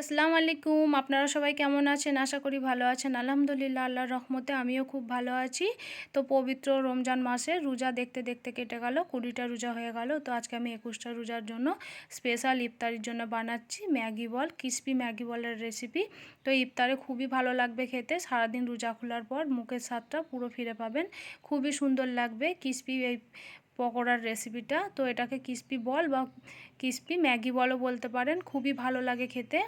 আসসালামু আলাইকুম। আপনারা সবাই কেমন আছেন? আশা করি ভালো আছেন। আলহামদুলিল্লাহ, আল্লাহর রহমতে আমিও খুব ভালো আছি। তো পবিত্র রমজান মাসে রোজা দেখতে দেখতে কেটে গেল, কুড়িটা রোজা হয়ে গেল। তো আজকে আমি একুশটা রোজার জন্য স্পেশাল ইফতারির জন্য বানাচ্ছি ম্যাগি বল ক্রিসপি ম্যাগি বলের রেসিপি তো ইফতারে খুবই ভালো লাগবে খেতে। সারাদিন রোজা খোলার পর মুখের স্বাদটা পুরো ফিরে পাবেন। খুবই সুন্দর লাগবে। ক্রিসপি এই পকোড়ার রেসিপিটা তো এটাকে ক্রিসপি বল বা ক্রিসপি ম্যাগি বলও বলতে পারেন, খুবই ভালো লাগে খেতে।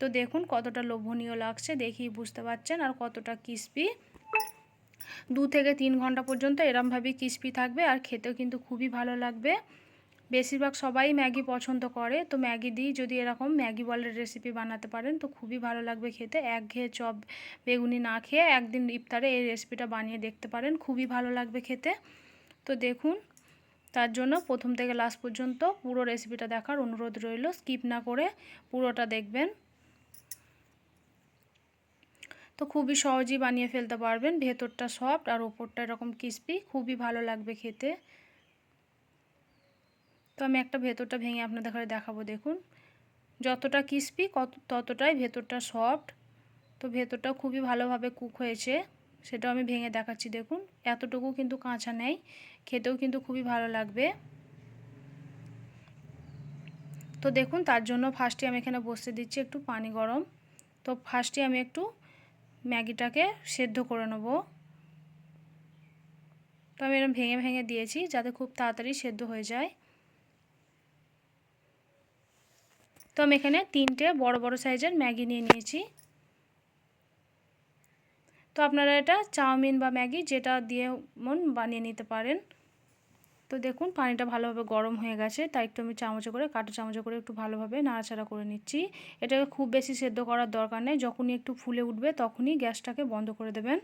তো দেখুন কতটা লোভনীয় লাগছে দেখেই বুঝতে পারছেন আর কতটা ক্রিসপি দু থেকে তিন ঘণ্টা পর্যন্ত এরমভাবেই ক্রিসপি থাকবে আর খেতেও কিন্তু খুবই ভালো লাগবে। বেশিরভাগ সবাই ম্যাগি পছন্দ করে, তো ম্যাগি দিই যদি এরকম ম্যাগি বলের রেসিপি বানাতে পারেন, তো খুবই ভালো লাগবে খেতে। এক ঘেয়ে চপ বেগুনি না খেয়ে একদিন ইফতারে এই রেসিপিটা বানিয়ে দেখতে পারেন, খুবই ভালো লাগবে খেতে। তো দেখুন তার জন্য প্রথম থেকে লাস্ট পর্যন্ত পুরো রেসিপিটা দেখার অনুরোধ রইল। স্কিপ না করে পুরোটা দেখবেন। তো খুবই সহজেই বানিয়ে ফেলতে পারবেন। ভেতরটা সফট আর ওপরটা এরকম ক্রিসপি খুবই ভালো লাগবে খেতে। তো আমি একটা ভেতরটা ভেঙে আপনাদের ঘরে দেখাবো, দেখুন। যতটা ক্রিসপি কত, ততটাই ভেতরটা সফট তো ভেতরটা খুবই ভালোভাবে কুক হয়েছে। সেটাও আমি ভেঙে দেখাচ্ছি, দেখুন। এতটুকু কিন্তু কাঁচা নেই। খেতেও কিন্তু খুবই ভালো লাগবে। তো দেখুন, তার জন্য ফার্স্টে আমি এখানে বসতে দিচ্ছি একটু পানি গরম। তো ফার্স্টে আমি একটু ম্যাগিটাকে সেদ্ধ করে নেব। তো আমি এরকম ভেঙে ভেঙে দিয়েছি যাতে খুব তাড়াতাড়ি সেদ্ধ হয়ে যায়। তো আমি এখানে তিনটে বড় বড় সাইজের ম্যাগি নিয়ে নিয়েছি। তো আপনারা এটা চাউমিন বা ম্যাগি যেটা দিয়ে মন বানিয়ে নিতে পারেন। তো দেখুন, পানিটা ভালোভাবে গরম হয়ে গেছে, তাই একটু আমি চামচে করে, কাটা চামচে করে একটু ভালোভাবে নাড়াচাড়া করে নিচ্ছি। এটাকে খুব বেশি সেদ্ধ করার দরকার নেই, যখনই একটু ফুলে উঠবে তখনই গ্যাসটাকে বন্ধ করে দেবেন।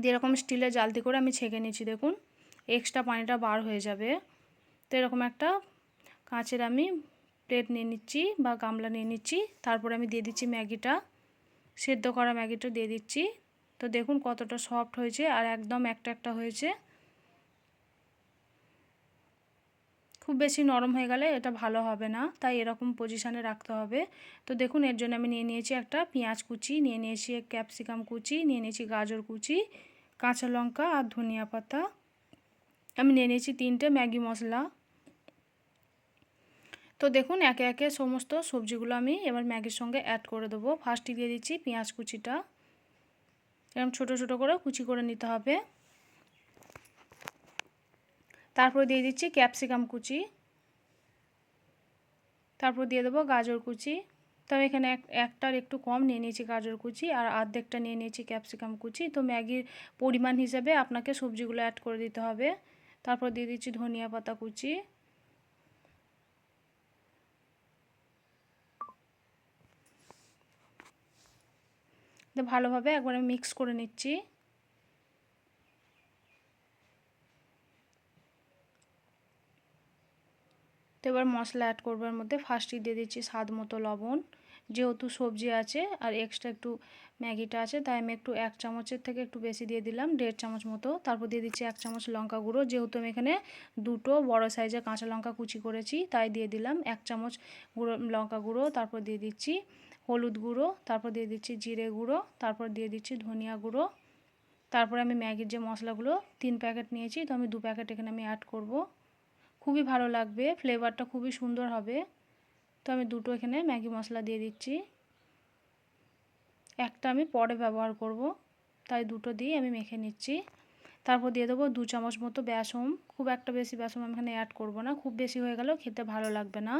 দিয়ে এরকম স্টিলের জালতি করে আমি ছেঁকে নিচ্ছি, দেখুন, এক্সট্রা পানিটা বার হয়ে যাবে। তো এরকম একটা কাঁচের আমি প্লেট নিয়ে নিচ্ছি বা গামলা নিয়ে নিচ্ছি, তারপরে আমি দিয়ে দিচ্ছি ম্যাগিটা। সেদ্ধ করা ম্যাগিটা দিয়ে দিচ্ছি। তো দেখুন কতটা সফট হয়েছে আর একদম একটা একটা হয়েছে। খুব বেশি নরম হয়ে গেলে এটা ভালো হবে না, তাই এরকম পজিশানে রাখতে হবে। তো দেখুন এর জন্য আমি নিয়ে নিয়েছি একটা পেঁয়াজ কুচি, নিয়ে নিয়েছি ক্যাপসিকাম কুচি, নিয়ে নিয়েছি গাজর কুচি, কাঁচা লঙ্কা আর ধনিয়া পাতা। আমি নিয়ে নিয়েছি তিনটে ম্যাগি মশলা। তো দেখুন, একে একে সমস্ত সবজিগুলো আমি এবার ম্যাগির সঙ্গে অ্যাড করে দেবো। ফার্স্টে দিয়ে দিচ্ছি পেঁয়াজ কুচিটা। এরকম ছোটো ছোটো করে কুচি করে নিতে হবে। তারপর দিয়ে দিচ্ছি ক্যাপসিকাম কুচি। তারপর দিয়ে দেবো গাজর কুচি। তো এখানে এক, একটার একটু কম নিয়ে নিয়েছি গাজর কুচি আর আর্ধেকটা নিয়ে নিয়েছি ক্যাপসিকাম কুচি। তো ম্যাগির পরিমাণ হিসাবে আপনাকে সবজিগুলো অ্যাড করে দিতে হবে। তারপর দিয়ে দিচ্ছি ধনিয়া পাতা কুচি। ভালোভাবে একবারে মিক্স করে নিচ্ছি। তো এবার মশলা অ্যাড করবার মধ্যে ফার্স্টই দিয়ে দিচ্ছি স্বাদ মতো লবণ। যেহেতু সবজি আছে আর এক্সট্রা একটু ম্যাগিটা আছে, তাই আমি একটু এক চামচের থেকে একটু বেশি দিয়ে দিলাম, দেড় চামচ মতো। তারপর দিয়ে দিচ্ছি এক চামচ লঙ্কা গুঁড়ো, যেহেতু আমি এখানে দুটো বড় সাইজের কাঁচা লঙ্কা কুচি করেছি, তাই দিয়ে দিলাম। এক চামচ গুঁড়ো, লঙ্কা গুঁড়ো, তারপর দিয়ে দিচ্ছি হলুদ গুঁড়ো, তারপর দিয়ে দিচ্ছি জিরে গুঁড়ো, তারপর দিয়ে দিচ্ছি ধনিয়া গুঁড়ো। তারপরে আমি ম্যাগির যে মশলাগুলো, তিন প্যাকেট নিয়েছি, তো আমি দু প্যাকেট এখানে আমি অ্যাড করব। খুবই ভালো লাগবে ফ্লেভারটা খুবই সুন্দর হবে। তো আমি দুটো এখানে ম্যাগি মশলা দিয়ে দিচ্ছি। একটা আমি পরে ব্যবহার করব, তাই দুটো দিয়ে আমি মেখে নিচ্ছি। তারপর দিয়ে দেবো দু চামচ মতো বেসম খুব একটা বেশি বেসম আমি এখানে অ্যাড করব না, খুব বেশি হয়ে গেলেও খেতে ভালো লাগবে না।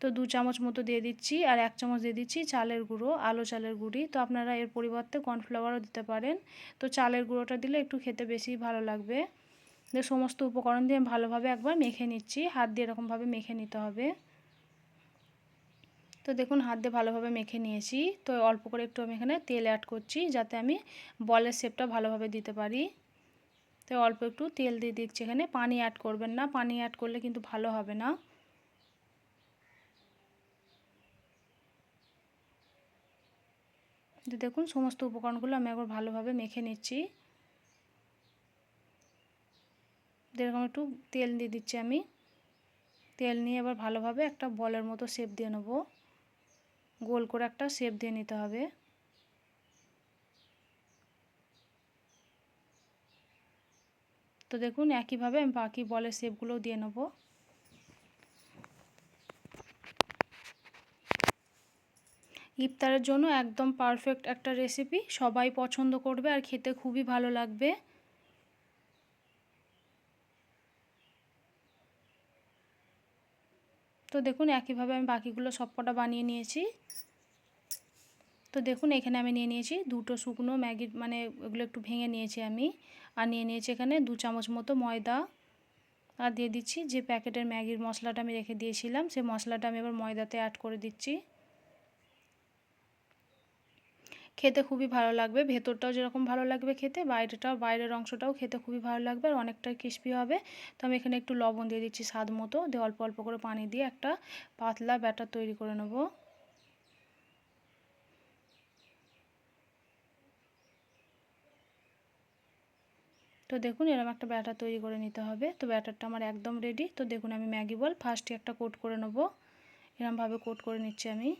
তো দু চামচ মতো দিয়ে দিচ্ছি আর এক চামচ দিয়ে দিচ্ছি চালের গুঁড়ো, আলো চালের গুঁড়ি। তো আপনারা এর পরিবর্তে কর্নফ্লাওয়ারও দিতে পারেন। তো চালের গুঁড়োটা দিলে একটু খেতে বেশি ভালো লাগবে। দিয়ে সমস্ত উপকরণ দিয়ে ভালোভাবে একবার মেখে নিচ্ছি। হাত দিয়ে এরকমভাবে মেখে নিতে হবে। তো দেখুন, হাত দিয়ে ভালোভাবে মেখে নিয়েছি। তো অল্প করে একটু আমি এখানে তেল অ্যাড করছি যাতে আমি বলের শেপটা ভালোভাবে দিতে পারি। তো অল্প একটু তেল দিয়ে দিচ্ছি এখানে। পানি অ্যাড করবেন না। পানি অ্যাড করলে কিন্তু ভালো হবে না। দেখুন, সমস্ত উপকরণগুলো আমি একবার ভালোভাবে মেখে নিচ্ছি। এরকম একটু তেল দিয়ে দিচ্ছি আমি। তেল নিয়ে এবার ভালোভাবে একটা বলের মতো শেপ দিয়ে নেব। গোল করে একটা শেপ দিয়ে নিতে হবে। তো দেখুন, একইভাবে আমি বাকি বলের শেপগুলোও দিয়ে নেব। ইফতারের জন্য একদম পারফেক্ট একটা রেসিপি সবাই পছন্দ করবে আর খেতে খুবই ভালো লাগবে। তো দেখুন, একইভাবে আমি বাকিগুলো সবকটা বানিয়ে নিয়েছি। তো দেখুন, এখানে আমি নিয়ে নিয়েছি দুটো শুকনো ম্যাগির মানে ওগুলো একটু ভেঙে নিয়েছি আমি। আর নিয়ে নিয়েছি এখানে দু চামচ মতো ময়দা। আর দিয়ে দিচ্ছি যে প্যাকেটের ম্যাগির মশলাটা আমি রেখে দিয়েছিলাম, সেই মশলাটা আমি এবার ময়দাতে অ্যাড করে দিচ্ছি। খেতে খুবই ভালো লাগবে। ভেতরটাও যেরকম ভালো লাগবে খেতে, বাইরেটাও, বাইরের অংশটাও খেতে খুবই ভালো লাগবে আর অনেকটাই ক্রিস্পি হবে। তো আমি এখানে একটু লবণ দিয়ে দিচ্ছি স্বাদ মতো। দিয়ে অল্প অল্প করে পানি দিয়ে একটা পাতলা ব্যাটার তৈরি করে নেব। তো দেখুন, এরকম একটা ব্যাটার তৈরি করে নিতে হবে। তো ব্যাটারটা আমার একদম রেডি তো দেখুন, আমি ম্যাগি বল ফার্স্টে একটা কোট করে নেব। এরমভাবে কোট করে নিচ্ছি আমি।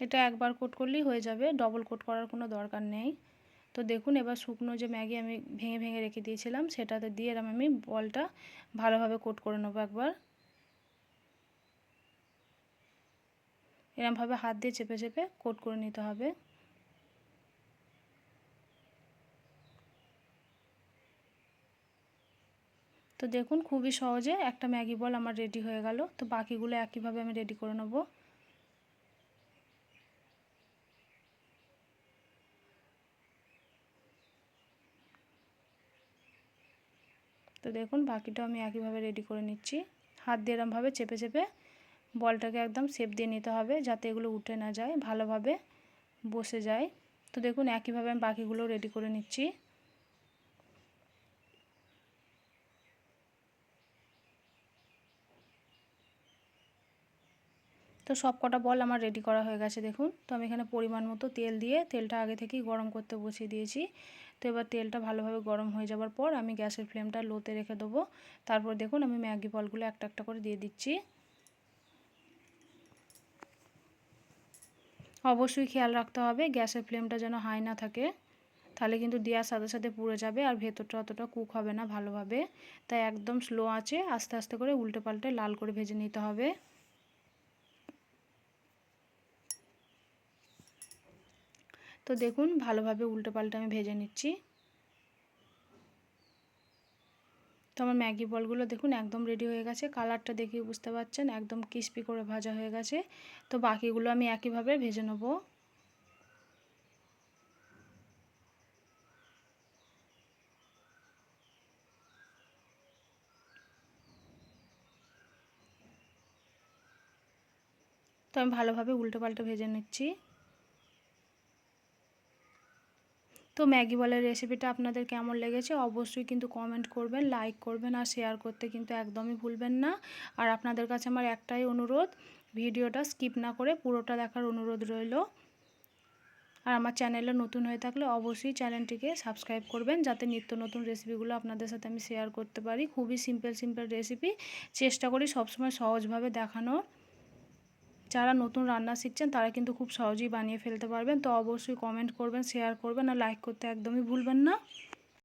এটা একবার কোট করলেই হয়ে যাবে। ডবল কোট করার কোনো দরকার নেই। তো দেখুন, এবার শুকনো যে ম্যাগি আমি ভেঙে ভেঙে রেখে দিয়েছিলাম, সেটাতে দিয়ে এরম আমি বলটা ভালোভাবে কোট করে নেব একবার। এরমভাবে হাত দিয়ে চেপে চেপে কোট করে নিতে হবে। তো দেখুন, খুবই সহজে একটা ম্যাগি বল আমার রেডি হয়ে গেল। তো বাকিগুলো একইভাবে আমি রেডি করে নেব। দেখুন, বাকিটাও আমি একইভাবে রেডি করে নিচ্ছি। হাত দিয়ে এরমভাবে চেপে চেপে বলটাকে একদম শেপ দিয়ে নিতে হবে যাতে এগুলো উঠে না যায়, ভালোভাবে বসে যায়। তো দেখুন, একইভাবে আমি বাকিগুলো রেডি করে নিচ্ছি। তো সব কটা বল আমার রেডি করা হয়ে গেছে, দেখুন। তো আমি এখানে পরিমাণ মতো তেল দিয়ে তেলটা আগে থেকেই গরম করতে বসিয়ে দিয়েছি। তো এবার তেলটা ভালোভাবে গরম হয়ে যাওয়ার পর আমি গ্যাসের ফ্লেমটা লোতে রেখে দেবো। তারপর দেখুন আমি ম্যাগি বলগুলো একটা একটা করে দিয়ে দিচ্ছি। অবশ্যই খেয়াল রাখতে হবে গ্যাসের ফ্লেমটা যেন হাই না থাকে, তাহলে কিন্তু দেওয়ার সাথে সাথে পুড়ে যাবে আর ভেতরটা অতটা কুক হবে না ভালোভাবে। তাই একদম স্লো আছে আস্তে আস্তে করে উল্টে পাল্টে লাল করে ভেজে নিতে হবে। তো দেখুন, ভালোভাবে উল্টো পাল্টে আমি ভেজে নিচ্ছি। তো আমার ম্যাগি বলগুলো দেখুন, একদম রেডি হয়ে গেছে। কালারটা দেখে বুঝতে পারছেন একদম ক্রিস্পি করে ভাজা হয়ে গেছে। তো বাকিগুলো আমি একইভাবে ভেজে নেব। তো আমি ভালোভাবে উল্টো পাল্টে ভেজে নিচ্ছি। তো ম্যাগি বলের রেসিপিটা আপনাদের কেমন লেগেছে অবশ্যই কিন্তু কমেন্ট করবেন লাইক করবেন আর শেয়ার করতে কিন্তু একদমই ভুলবেন না। আর আপনাদের কাছে আমার একটাই অনুরোধ, ভিডিওটা স্কিপ না করে পুরোটা দেখার অনুরোধ রইল। আর আমার চ্যানেলে নতুন হয়ে থাকলে অবশ্যই চ্যানেলটিকে সাবস্ক্রাইব করবেন, যাতে নিত্য নতুন রেসিপিগুলো আপনাদের সাথে আমি শেয়ার করতে পারি। খুবই সিম্পল সিম্পল রেসিপি চেষ্টা করি সবসময় সহজভাবে দেখানোর। যারা নতুন রান্না শিখছেন, তারা কিন্তু খুব সহজেই বানিয়ে ফেলতে পারবেন। তো অবশ্যই কমেন্ট করবেন শেয়ার করবেন আর লাইক করতে একদমই ভুলবেন না।